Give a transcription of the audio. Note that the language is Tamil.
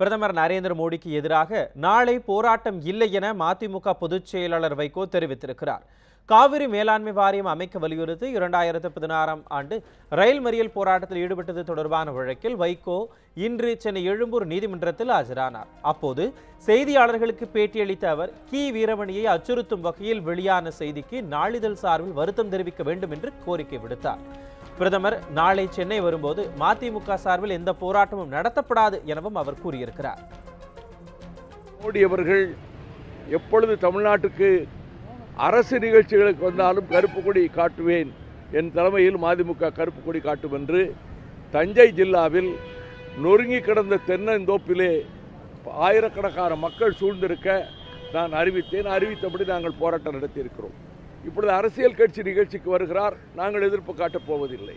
பிரதமர் நரேந்திர மோடிக்கு எதிராக நாளை போராட்டம் இல்லை என மதிமுக பொதுச் செயலாளர் வைகோ தெரிவித்திருக்கிறார். காவிரி மேலாண்மை வாரியம் அமைக்க வலியுறுத்தி இரண்டாயிரத்து பதினாறாம் ஆண்டு ரயில் மறியல் போராட்டத்தில் ஈடுபட்டது தொடர்பான வழக்கில் வைகோ இன்று சென்னை எழும்பூர் நீதிமன்றத்தில் ஆஜரானார். அப்போது செய்தியாளர்களுக்கு பேட்டியளித்த அவர் கி வீரமணியை அச்சுறுத்தும் வகையில் வெளியான செய்திக்கு நாளிதழ் சார்பில் வருத்தம் தெரிவிக்க வேண்டும் என்று கோரிக்கை விடுத்தார். பிரதமர் நாளை சென்னை வரும்போது மதிமுக சார்பில் எந்த போராட்டமும் நடத்தப்படாது எனவும் அவர் கூறியிருக்கிறார். மோடி அவர்கள் எப்பொழுது தமிழ்நாட்டுக்கு அரசு நிகழ்ச்சிகளுக்கு வந்தாலும் கருப்பு கொடி காட்டுவேன் என் தலைமையில் மதிமுக கருப்பு கொடி காட்டும் என்று தஞ்சை ஜில்லாவில் நொறுங்கி கிடந்த தென்னந்தோப்பிலே ஆயிரக்கணக்கான மக்கள் சூழ்ந்திருக்க நான் அறிவித்தேன். அறிவித்தபடி நாங்கள் போராட்டம் நடத்தியிருக்கிறோம். இப்பொழுது அரசியல் கட்சி நிகழ்ச்சிக்கு வருகிறார். நாங்கள் எதிர்ப்பு காட்டப் போவதில்லை.